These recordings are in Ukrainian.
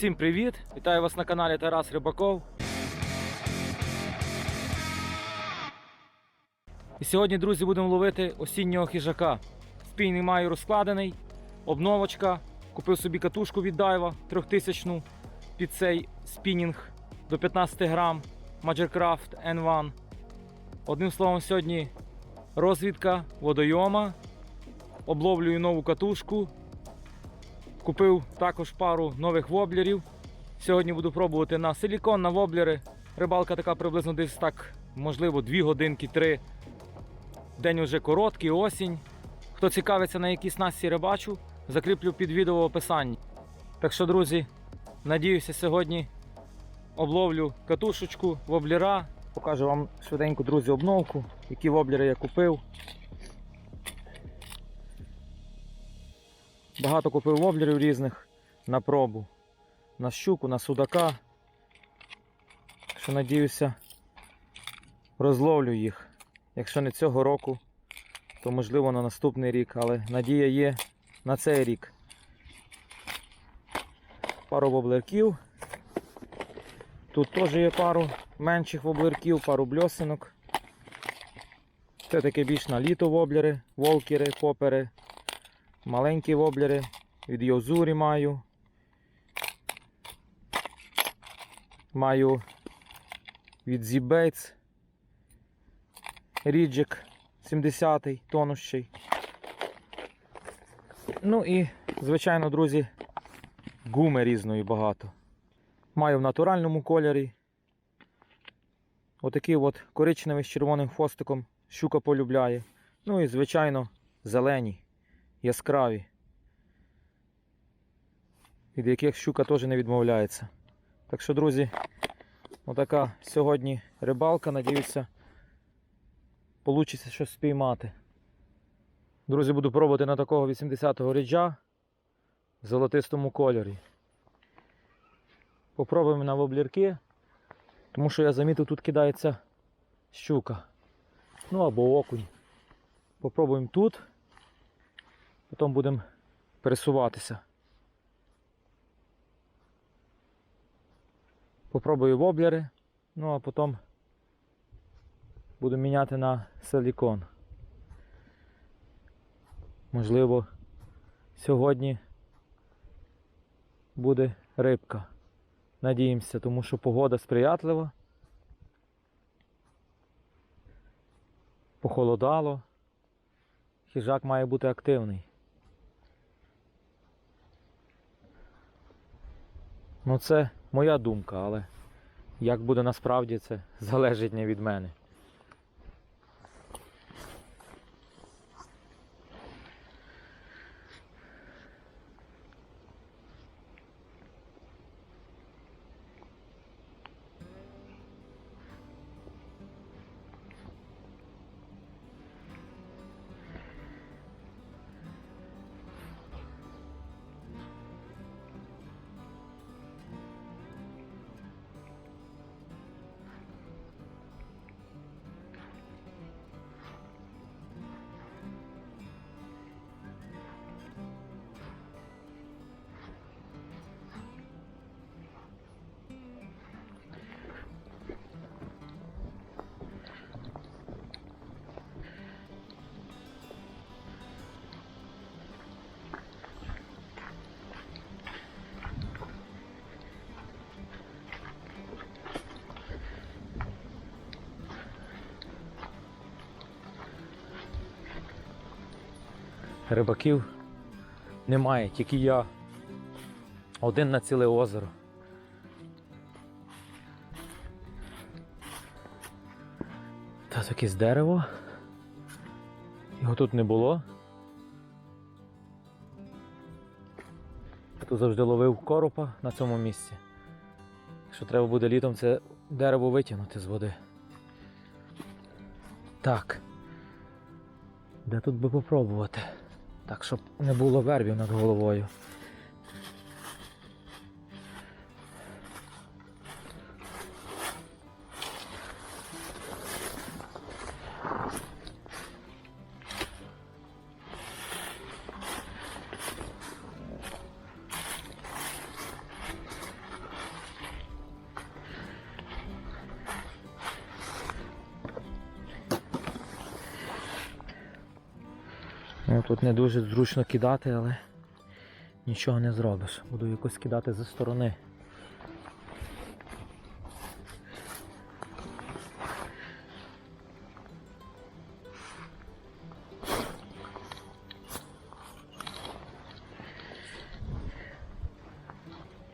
всім привіт! Вітаю вас на каналі Тарас Рибаков. І сьогодні, друзі, будемо ловити осіннього хижака. Спійний маю розкладений, обновочка. Купив собі катушку від Дайва 3000 під цей спінінг до 15 грам Magercraft N1. Одним словом, сьогодні розвідка водойома. Обловлюю нову катушку. Купив також пару нових воблерів. Сьогодні буду пробувати на силікон, на воблери. Рибалка така приблизно десь так, можливо, 2 годинки, 3. День уже короткий, осінь. Хто цікавиться на якій снасті рибачу, закріплю під відео в описанні. Так що, друзі, надіюся, сьогодні обловлю катушечку, воблера. Покажу вам швиденько, друзі, обновку, які воблери я купив. Багато купив воблерів різних на пробу. На щуку, на судака. Що надіюся, розловлю їх. Якщо не цього року, то можливо на наступний рік, але надія є на цей рік. Пару воблерків. Тут теж є пару менших воблерків, пару бльосинок. Це таке більш на літо воблери, волкери, попери. Маленькі воблери від Йозурі маю. Маю від Z-Baits Ріджик 70-й тонущий. Ну і, звичайно, друзі, гуми різної багато. Маю в натуральному кольорі. Отакий от коричневий з червоним хвостиком щука полюбляє. Ну і, звичайно, зелені яскраві, від яких щука теж не відмовляється. Так що, друзі, отака сьогодні рибалка, надіюся, вийде щось спіймати. Друзі, буду пробувати на такого 80-го ріджа в золотистому кольорі. Попробуємо на воблірки, тому що я замітив, тут кидається щука. Ну або окунь. Попробуємо тут. Потім будемо пересуватися. Попробую воблери, ну а потім буду міняти на силікон. Можливо, сьогодні буде рибка. Надіємося, тому що погода сприятлива. Похолодало. Хижак має бути активний. Ну, це моя думка, але як буде насправді, це залежить не від мене. Рибаків немає, тільки я. Один на ціле озеро. Та якесь дерево. Його тут не було. Я тут завжди ловив коропа на цьому місці. Якщо треба буде літом це дерево витягнути з води. Так. Де тут би попробувати? Так, щоб не було вербів над головою. Тут не дуже зручно кидати, але нічого не зробиш. Буду якось кидати зі сторони.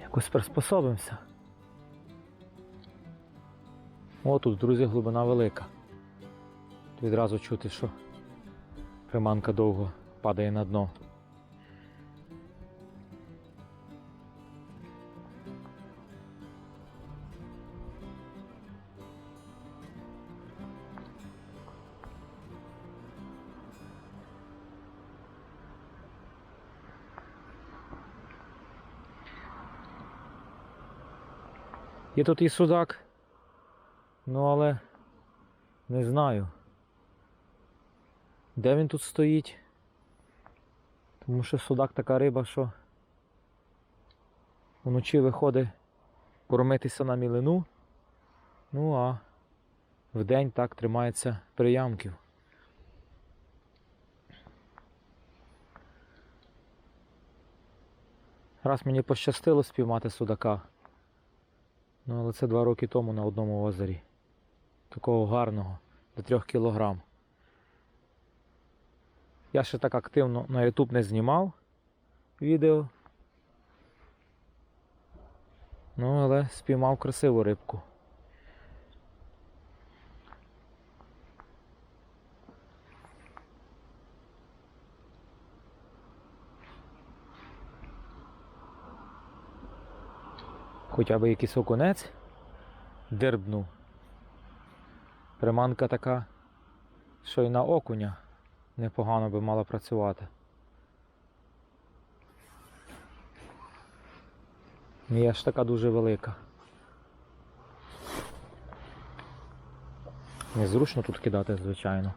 Якось приспособимося. О, тут, друзі, глибина велика. Відразу чути, що приманка довго падає на дно. Є тут і судак, ну але не знаю. Де він тут стоїть? Тому що судак така риба, що вночі виходить кормитися на мілину, ну а вдень так тримається приямків. Раз мені пощастило спіймати судака. Ну, але це два роки тому на одному озері. Такого гарного, до трьох кілограм. Я ще так активно на YouTube не знімав відео. Ну, але спіймав красиву рибку. Хоча б якийсь окунець дербнув. Приманка така, що й на окуня непогано би мала працювати. Не є ж така дуже велика. Незручно тут кидати, звичайно.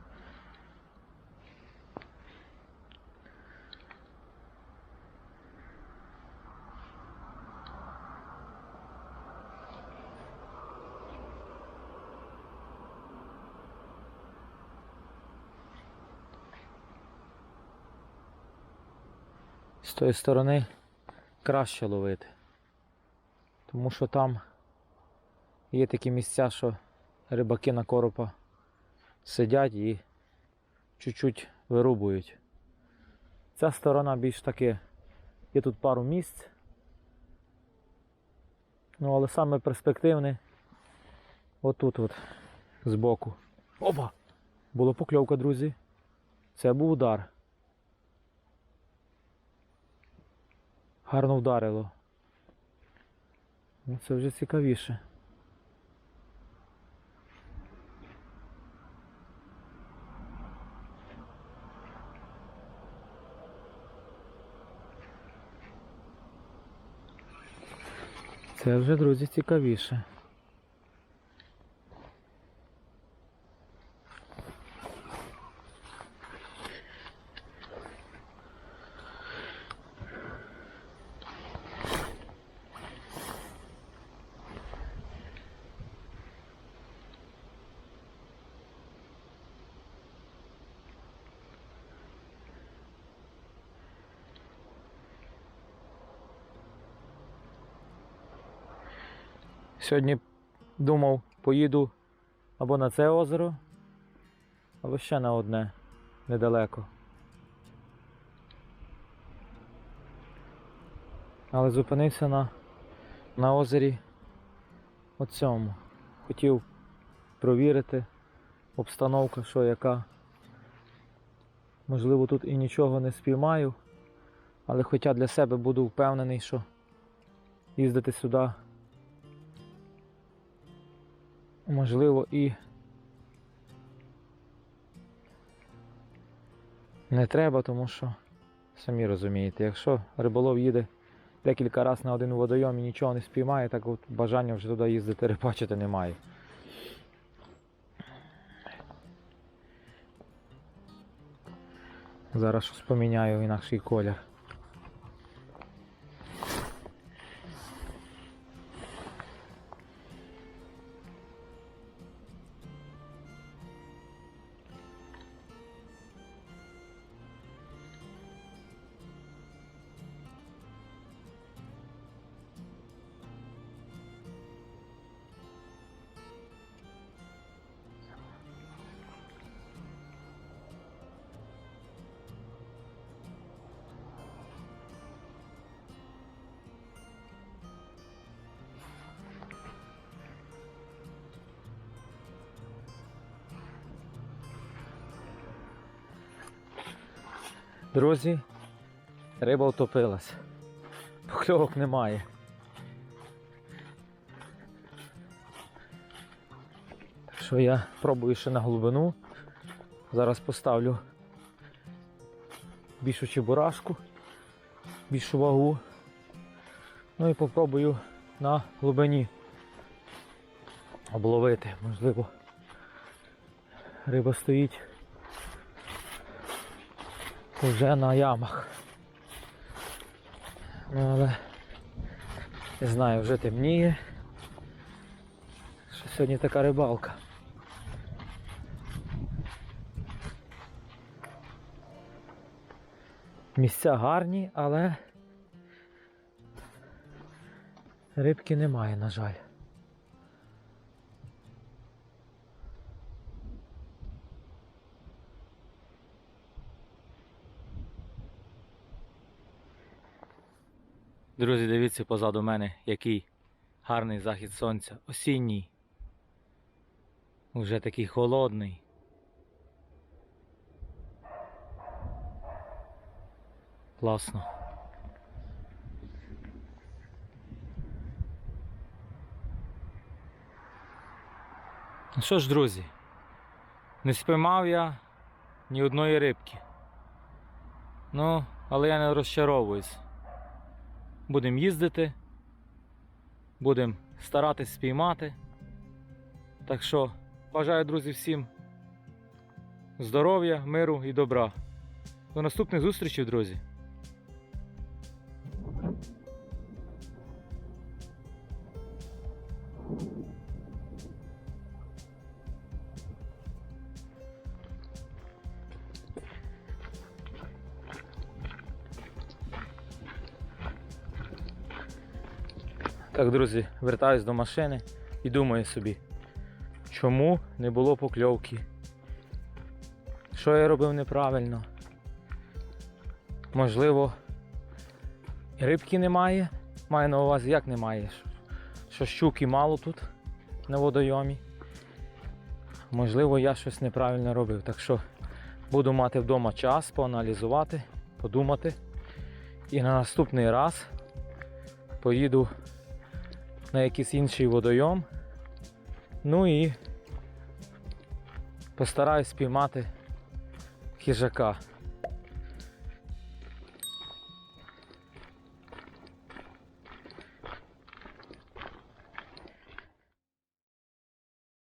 З тої сторони краще ловити. Тому що там є такі місця, що рибаки на коропа сидять і чуть-чуть вирубують. Ця сторона більш таки, є тут пару місць. Ну, але саме перспективне отут от збоку. Опа! Була покльовка, друзі. Це був удар. Гарно вдарило. Ну, це вже цікавіше. Це вже, друзі, цікавіше. Сьогодні думав, поїду або на це озеро, або ще на одне недалеко. Але зупинився на на озері оцьому. Хотів провірити обстановка, що яка. Можливо, тут і нічого не спіймаю, але хоча для себе буду впевнений, що їздити сюди можливо і не треба, тому що самі розумієте, якщо риболов їде декілька разів на один водойом і нічого не спіймає, так от бажання вже туди їздити рибачити немає. Зараз щось поміняю інакший колір. Друзі, риба втопилась. Покльовок немає. Так що я пробую ще на глибину. Зараз поставлю більшу чебурашку, більшу вагу. Ну і попробую на глибині обловити, можливо. Риба стоїть вже на ямах. Ну, але не знаю, вже темніє. Що сьогодні така рибалка. Місця гарні, але рибки немає, на жаль. Друзі, дивіться позаду мене, який гарний захід сонця. Осінній. Уже такий холодний. Класно. Ну що ж, друзі, не спіймав я ні одної рибки. Ну, але я не розчаровуюсь. Будемо їздити, будемо старатись спіймати. Так що бажаю, друзі, всім здоров'я, миру і добра. До наступних зустрічей, друзі. Так, друзі, вертаюсь до машини і думаю собі, чому не було покльовки? Що я робив неправильно? Можливо, рибки немає. Маю на увазі, як немає. Що щуки мало тут на водойомі. Можливо, я щось неправильно робив. Так що буду мати вдома час поаналізувати, подумати. І на наступний раз поїду на якийсь інший водойом. Ну і постараюсь спіймати хижака.